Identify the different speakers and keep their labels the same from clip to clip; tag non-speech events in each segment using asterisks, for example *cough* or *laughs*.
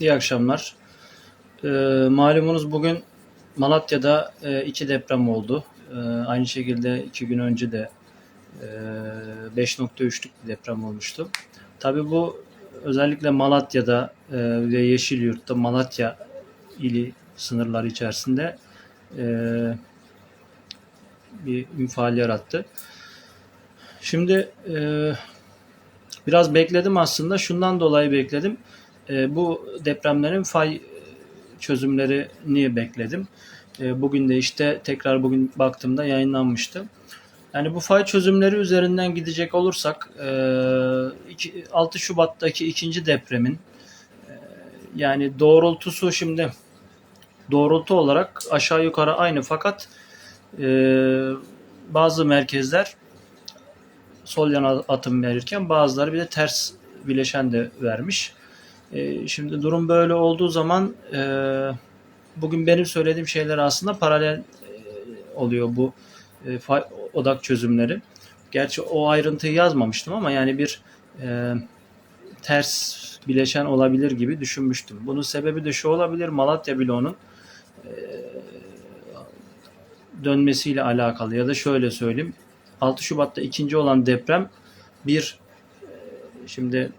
Speaker 1: İyi akşamlar. Ee, malumunuz bugün Malatya'da e, iki deprem oldu. Ee, aynı şekilde iki gün önce de e, 5.3'lük bir deprem olmuştu. Tabii bu özellikle Malatya'da e, ve Yeşilyurt'ta Malatya ili sınırları içerisinde e, bir infial yarattı. Şimdi e, biraz bekledim aslında. Şundan dolayı bekledim. E, bu depremlerin fay çözümlerini bekledim. E, bugün de işte tekrar bugün baktığımda yayınlanmıştı. Yani bu fay çözümleri üzerinden gidecek olursak e, iki- 6 Şubat'taki ikinci depremin e, yani doğrultusu şimdi doğrultu olarak aşağı yukarı aynı fakat e, bazı merkezler sol yana atım verirken bazıları bir de ters bileşen de vermiş. E, şimdi durum böyle olduğu zaman e, bugün benim söylediğim şeyler aslında paralel e, oluyor bu e, odak çözümleri. Gerçi o ayrıntıyı yazmamıştım ama yani bir e, ters bileşen olabilir gibi düşünmüştüm. Bunun sebebi de şu olabilir. Malatya bloğunun e, dönmesiyle alakalı ya da şöyle söyleyeyim. 6 Şubat'ta ikinci olan deprem bir e, şimdi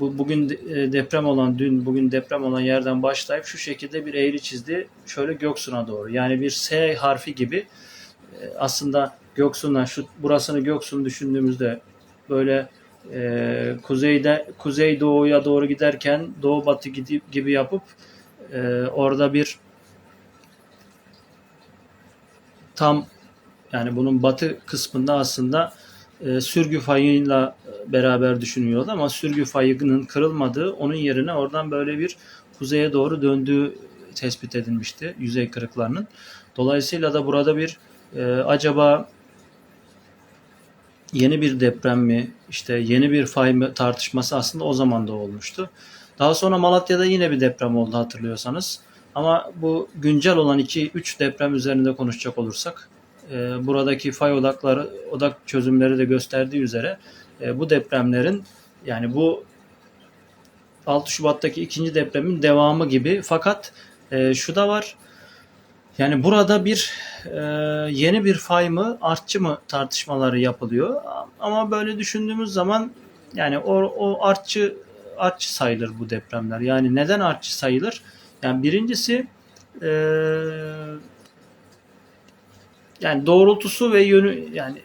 Speaker 1: bu bugün e, deprem olan dün bugün deprem olan yerden başlayıp şu şekilde bir eğri çizdi şöyle Göksun'a doğru. Yani bir S harfi gibi e, aslında Göksun'dan şu burasını Göksun düşündüğümüzde böyle e, kuzeyde kuzey doğuya doğru giderken doğu batı gidip gibi yapıp e, orada bir tam yani bunun batı kısmında aslında e, sürgü fayıyla beraber düşünüyordu ama sürgü fayının kırılmadığı onun yerine oradan böyle bir kuzeye doğru döndüğü tespit edilmişti yüzey kırıklarının. Dolayısıyla da burada bir e, acaba yeni bir deprem mi işte yeni bir fay mı tartışması aslında o zaman da olmuştu. Daha sonra Malatya'da yine bir deprem oldu hatırlıyorsanız. Ama bu güncel olan 2-3 deprem üzerinde konuşacak olursak e, buradaki fay odakları odak çözümleri de gösterdiği üzere e, bu depremlerin yani bu 6 Şubat'taki ikinci depremin devamı gibi. Fakat e, şu da var. Yani burada bir e, yeni bir fay mı artçı mı tartışmaları yapılıyor. Ama böyle düşündüğümüz zaman yani o, o artçı artçı sayılır bu depremler. Yani neden artçı sayılır? Yani birincisi e, yani doğrultusu ve yönü yani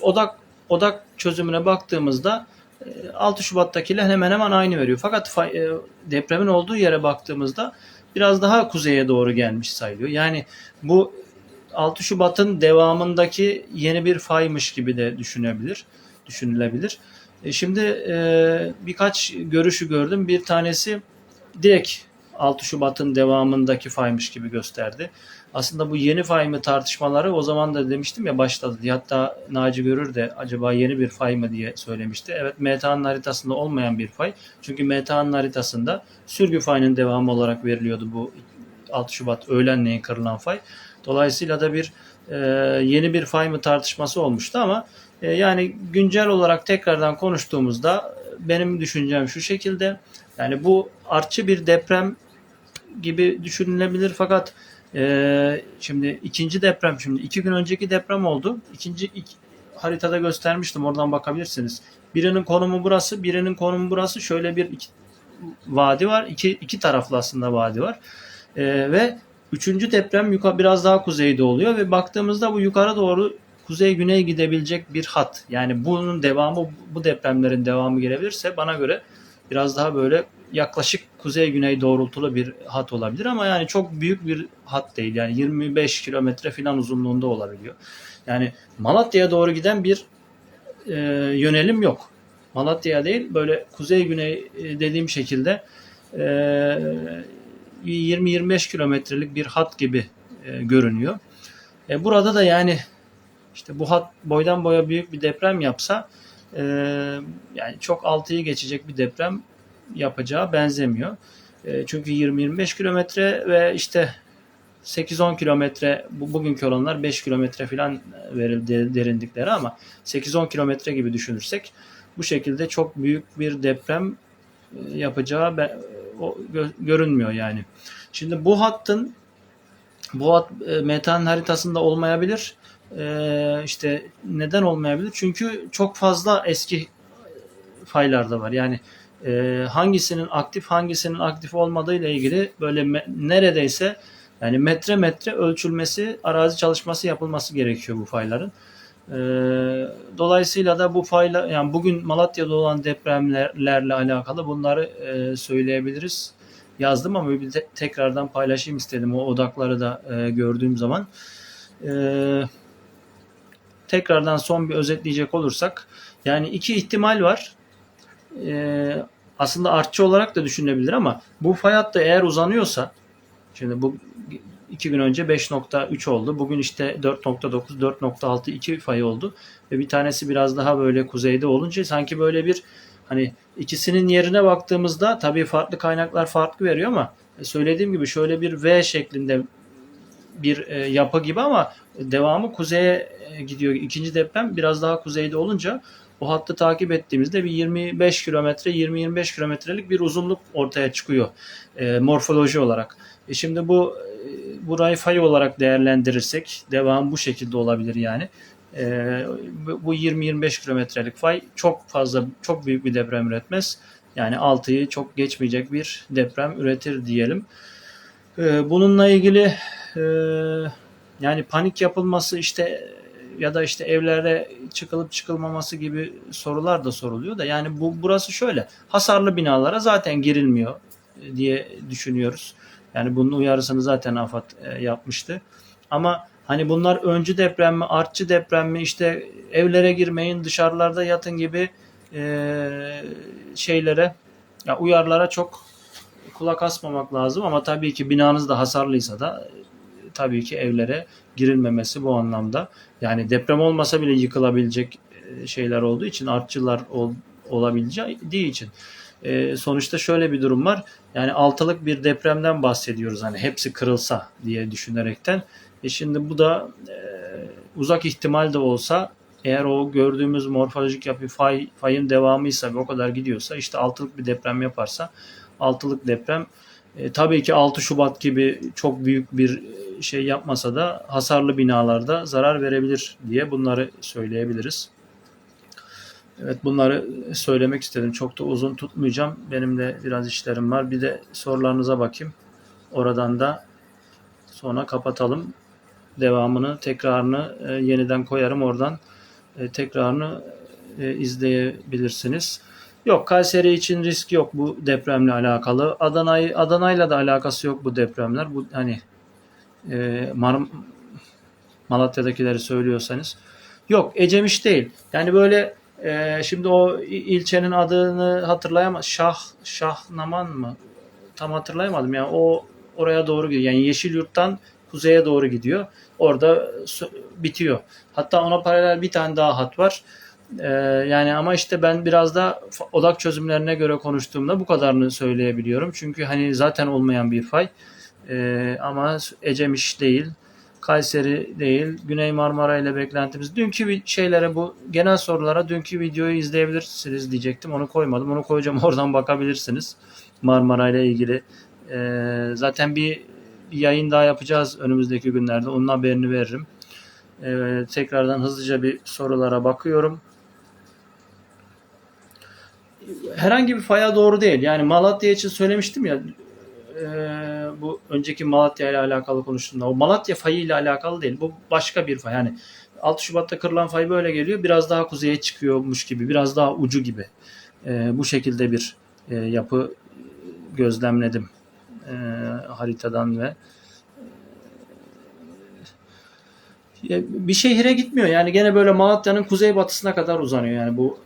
Speaker 1: odak odak çözümüne baktığımızda e, 6 Şubat'takiyle hemen hemen aynı veriyor. Fakat e, depremin olduğu yere baktığımızda biraz daha kuzeye doğru gelmiş sayılıyor. Yani bu 6 Şubat'ın devamındaki yeni bir faymış gibi de düşünebilir, düşünülebilir. E, şimdi e, birkaç görüşü gördüm. Bir tanesi direkt 6 Şubat'ın devamındaki faymış gibi gösterdi. Aslında bu yeni fay mı tartışmaları o zaman da demiştim ya başladı diye. Hatta Naci Görür de acaba yeni bir fay mı diye söylemişti. Evet MTA'nın haritasında olmayan bir fay. Çünkü MTA'nın haritasında sürgü fayının devamı olarak veriliyordu bu 6 Şubat öğlenleyin kırılan fay. Dolayısıyla da bir e, yeni bir fay mı tartışması olmuştu ama e, yani güncel olarak tekrardan konuştuğumuzda benim düşüncem şu şekilde. Yani bu artçı bir deprem gibi düşünülebilir fakat e, şimdi ikinci deprem şimdi iki gün önceki deprem oldu. İkinci iki, haritada göstermiştim oradan bakabilirsiniz. Birinin konumu burası, birinin konumu burası. Şöyle bir iki, vadi var. İki, iki taraflı aslında vadi var. E, ve üçüncü deprem yukarı biraz daha kuzeyde oluyor ve baktığımızda bu yukarı doğru kuzey güney gidebilecek bir hat. Yani bunun devamı bu depremlerin devamı gelebilirse bana göre biraz daha böyle yaklaşık kuzey güney doğrultulu bir hat olabilir ama yani çok büyük bir hat değil. Yani 25 kilometre falan uzunluğunda olabiliyor. Yani Malatya'ya doğru giden bir e, yönelim yok. Malatya'ya değil böyle kuzey güney e, dediğim şekilde e, 20-25 kilometrelik bir hat gibi e, görünüyor. E, burada da yani işte bu hat boydan boya büyük bir deprem yapsa e, yani çok altıyı geçecek bir deprem yapacağı benzemiyor. E, çünkü 20-25 kilometre ve işte 8-10 kilometre bu bugünkü olanlar 5 kilometre falan verildi derinlikleri ama 8-10 kilometre gibi düşünürsek bu şekilde çok büyük bir deprem e, yapacağı görünmüyor yani. Şimdi bu hattın bu hat e, metanın haritasında olmayabilir. E, işte neden olmayabilir? Çünkü çok fazla eski faylarda var. Yani e, hangisinin aktif hangisinin aktif olmadığı ile ilgili böyle me- neredeyse yani metre metre ölçülmesi, arazi çalışması yapılması gerekiyor bu fayların. E, dolayısıyla da bu fayla yani bugün Malatya'da olan depremlerle alakalı bunları e, söyleyebiliriz. Yazdım ama bir de tekrardan paylaşayım istedim o odakları da e, gördüğüm zaman. E, tekrardan son bir özetleyecek olursak yani iki ihtimal var. E, aslında artçı olarak da düşünülebilir ama bu fay hattı eğer uzanıyorsa şimdi bu iki gün önce 5.3 oldu. Bugün işte 4.9, 4.6 iki fay oldu. Ve bir tanesi biraz daha böyle kuzeyde olunca sanki böyle bir hani ikisinin yerine baktığımızda tabii farklı kaynaklar farklı veriyor ama söylediğim gibi şöyle bir V şeklinde bir e, yapı gibi ama devamı kuzeye e, gidiyor. İkinci deprem biraz daha kuzeyde olunca o hattı takip ettiğimizde bir 25 kilometre 20-25 kilometrelik bir uzunluk ortaya çıkıyor e, morfoloji olarak. E şimdi bu e, burayı fay olarak değerlendirirsek devam bu şekilde olabilir yani. E, bu bu 20-25 kilometrelik fay çok fazla çok büyük bir deprem üretmez. Yani 6'yı çok geçmeyecek bir deprem üretir diyelim. E, bununla ilgili e, yani panik yapılması işte ya da işte evlere çıkılıp çıkılmaması gibi sorular da soruluyor da yani bu burası şöyle hasarlı binalara zaten girilmiyor e, diye düşünüyoruz. Yani bunun uyarısını zaten AFAD e, yapmıştı. Ama hani bunlar öncü deprem mi, artçı deprem mi, işte evlere girmeyin, dışarılarda yatın gibi e, şeylere, ya uyarılara çok kulak asmamak lazım. Ama tabii ki binanız da hasarlıysa da tabii ki evlere girilmemesi bu anlamda. Yani deprem olmasa bile yıkılabilecek e, şeyler olduğu için, artçılar ol, olabileceği için. E, sonuçta şöyle bir durum var. Yani altılık bir depremden bahsediyoruz. Hani hepsi kırılsa diye düşünerekten. E şimdi bu da e, uzak ihtimal de olsa eğer o gördüğümüz morfolojik yapı fay, fayın devamıysa ve o kadar gidiyorsa işte altılık bir deprem yaparsa altılık deprem e, tabii ki 6 Şubat gibi çok büyük bir şey yapmasa da hasarlı binalarda zarar verebilir diye bunları söyleyebiliriz. Evet bunları söylemek istedim. Çok da uzun tutmayacağım. Benim de biraz işlerim var. Bir de sorularınıza bakayım. Oradan da sonra kapatalım. Devamını, tekrarını e, yeniden koyarım. Oradan e, tekrarını e, izleyebilirsiniz. Yok Kayseri için risk yok bu depremle alakalı. Adana'yı Adana'yla da alakası yok bu depremler. Bu hani e, Mar Malatya'dakileri söylüyorsanız. Yok Ecemiş değil. Yani böyle e, şimdi o ilçenin adını hatırlayamam. Şah Şahnaman mı? Tam hatırlayamadım. Yani o oraya doğru gidiyor. Yani Yeşilyurt'tan kuzeye doğru gidiyor. Orada bitiyor. Hatta ona paralel bir tane daha hat var. Ee, yani ama işte ben biraz da odak çözümlerine göre konuştuğumda bu kadarını söyleyebiliyorum. Çünkü hani zaten olmayan bir fay. Ee, ama Ecemiş değil, Kayseri değil, Güney Marmara ile beklentimiz. Dünkü şeylere bu genel sorulara dünkü videoyu izleyebilirsiniz diyecektim. Onu koymadım. Onu koyacağım. *laughs* Oradan bakabilirsiniz. Marmara ile ilgili. Ee, zaten bir, yayın daha yapacağız önümüzdeki günlerde. Onun haberini veririm. Ee, tekrardan hızlıca bir sorulara bakıyorum herhangi bir faya doğru değil. Yani Malatya için söylemiştim ya e, bu önceki Malatya ile alakalı konuştuğumda o Malatya fayı ile alakalı değil. Bu başka bir fay. Yani 6 Şubat'ta kırılan fay böyle geliyor. Biraz daha kuzeye çıkıyormuş gibi. Biraz daha ucu gibi. E, bu şekilde bir e, yapı gözlemledim e, haritadan ve e, bir şehire gitmiyor. Yani gene böyle Malatya'nın kuzeybatısına kadar uzanıyor. Yani bu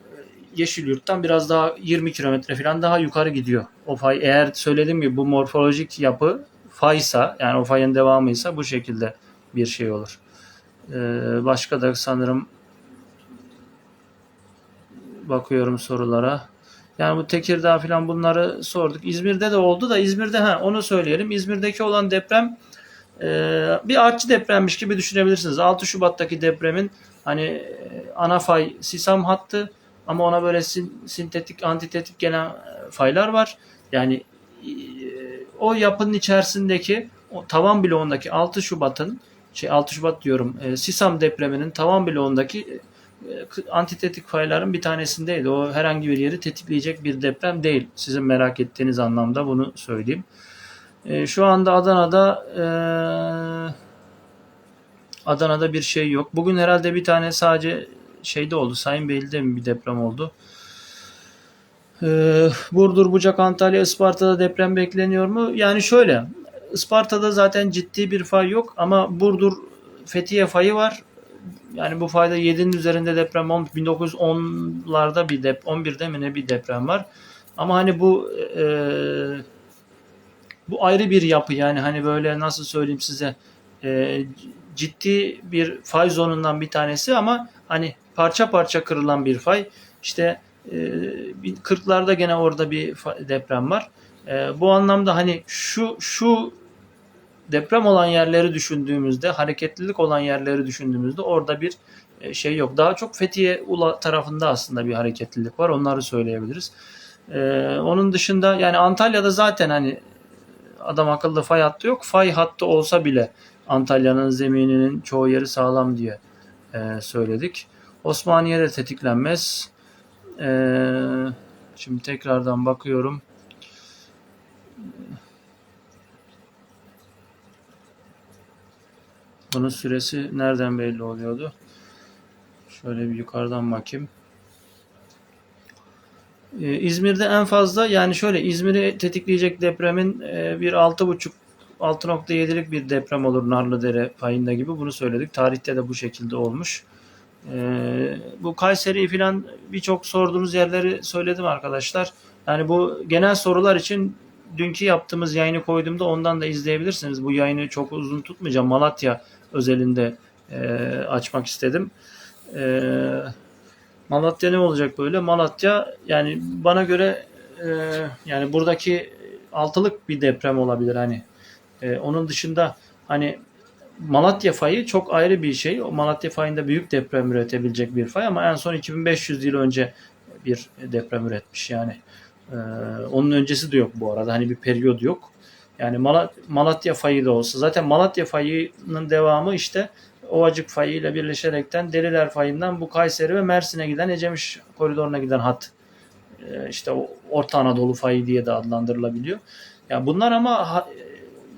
Speaker 1: Yeşilyurt'tan biraz daha 20 kilometre falan daha yukarı gidiyor. O fay eğer söylediğim gibi bu morfolojik yapı faysa yani o fayın devamıysa bu şekilde bir şey olur. Ee, başka da sanırım bakıyorum sorulara. Yani bu Tekirdağ falan bunları sorduk. İzmir'de de oldu da İzmir'de ha onu söyleyelim. İzmir'deki olan deprem e, bir artçı depremmiş gibi düşünebilirsiniz. 6 Şubat'taki depremin hani e, ana fay Sisam hattı ama ona böyle sin, sintetik, antitetik gelen e, faylar var. Yani o yapının içerisindeki o tavan bloğundaki 6 Şubat'ın şey 6 Şubat diyorum e, Sisam depreminin tavan bloğundaki e, antitetik fayların bir tanesindeydi. O herhangi bir yeri tetikleyecek bir deprem değil. Sizin merak ettiğiniz anlamda bunu söyleyeyim. E, şu anda Adana'da e, Adana'da bir şey yok. Bugün herhalde bir tane sadece şeyde oldu. Sayın Beyli'de mi bir deprem oldu? Ee, Burdur, Bucak, Antalya, Isparta'da deprem bekleniyor mu? Yani şöyle. Isparta'da zaten ciddi bir fay yok ama Burdur Fethiye fayı var. Yani bu fayda 7'nin üzerinde deprem olmuş. 1910'larda bir dep 11'de mi ne bir deprem var. Ama hani bu e, bu ayrı bir yapı yani hani böyle nasıl söyleyeyim size e, ciddi bir fay zonundan bir tanesi ama hani parça parça kırılan bir fay. İşte e, 40'larda gene orada bir deprem var. E, bu anlamda hani şu şu deprem olan yerleri düşündüğümüzde, hareketlilik olan yerleri düşündüğümüzde orada bir e, şey yok. Daha çok Fethiye Ula tarafında aslında bir hareketlilik var. Onları söyleyebiliriz. E, onun dışında yani Antalya'da zaten hani adam akıllı fay hattı yok. Fay hattı olsa bile Antalya'nın zemininin çoğu yeri sağlam diye e, söyledik. Osmaniye'de tetiklenmez. E, şimdi tekrardan bakıyorum. Bunun süresi nereden belli oluyordu? Şöyle bir yukarıdan bakayım. Ee, İzmir'de en fazla yani şöyle İzmir'i tetikleyecek depremin e, bir 6.5 6.7'lik bir deprem olur Narlıdere payında gibi bunu söyledik. Tarihte de bu şekilde olmuş. Ee, bu Kayseri falan birçok sorduğunuz yerleri söyledim arkadaşlar. Yani bu genel sorular için dünkü yaptığımız yayını koyduğumda ondan da izleyebilirsiniz. Bu yayını çok uzun tutmayacağım. Malatya özelinde e, açmak istedim. E, Malatya ne olacak böyle? Malatya yani bana göre e, yani buradaki altılık bir deprem olabilir hani. E, onun dışında hani Malatya fayı çok ayrı bir şey. O Malatya fayında büyük deprem üretebilecek bir fay ama en son 2500 yıl önce bir deprem üretmiş yani. Ee, onun öncesi de yok bu arada. Hani bir periyod yok. Yani Malat- Malatya fayı da olsa zaten Malatya fayının devamı işte Ovacık fayı ile birleşerekten Deliler fayından bu Kayseri ve Mersin'e giden Ecemiş koridoruna giden hat. Ee, işte Orta Anadolu fayı diye de adlandırılabiliyor. Yani bunlar ama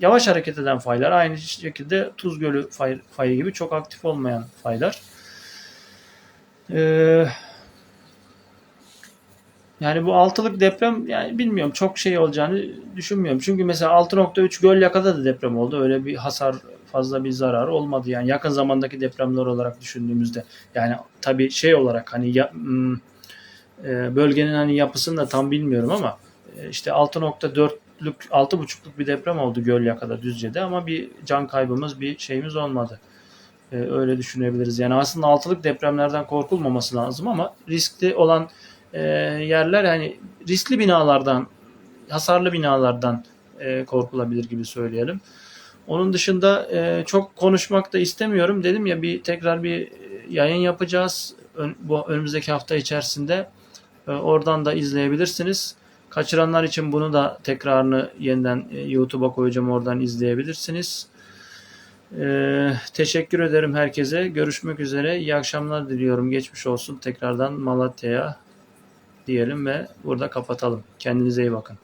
Speaker 1: yavaş hareket eden faylar. Aynı şekilde Tuz Gölü fay, fayı gibi çok aktif olmayan faylar. Ee, yani bu altılık deprem yani bilmiyorum çok şey olacağını düşünmüyorum. Çünkü mesela 6.3 Gölyaka'da da deprem oldu. Öyle bir hasar fazla bir zarar olmadı yani yakın zamandaki depremler olarak düşündüğümüzde. Yani tabii şey olarak hani ya, hmm, e, bölgenin hani yapısını da tam bilmiyorum ama e, işte 6.4'lük 6.5'luk bir deprem oldu Gölyaka'da Düzce'de ama bir can kaybımız bir şeyimiz olmadı. E, öyle düşünebiliriz. Yani aslında altılık depremlerden korkulmaması lazım ama riskli olan e, yerler hani riskli binalardan, hasarlı binalardan e, korkulabilir gibi söyleyelim. Onun dışında e, çok konuşmak da istemiyorum. Dedim ya bir tekrar bir yayın yapacağız. Ön, bu önümüzdeki hafta içerisinde e, oradan da izleyebilirsiniz. Kaçıranlar için bunu da tekrarını yeniden e, YouTube'a koyacağım. Oradan izleyebilirsiniz. E, teşekkür ederim herkese. Görüşmek üzere. İyi akşamlar diliyorum. Geçmiş olsun tekrardan Malatya'ya diyelim ve burada kapatalım. Kendinize iyi bakın.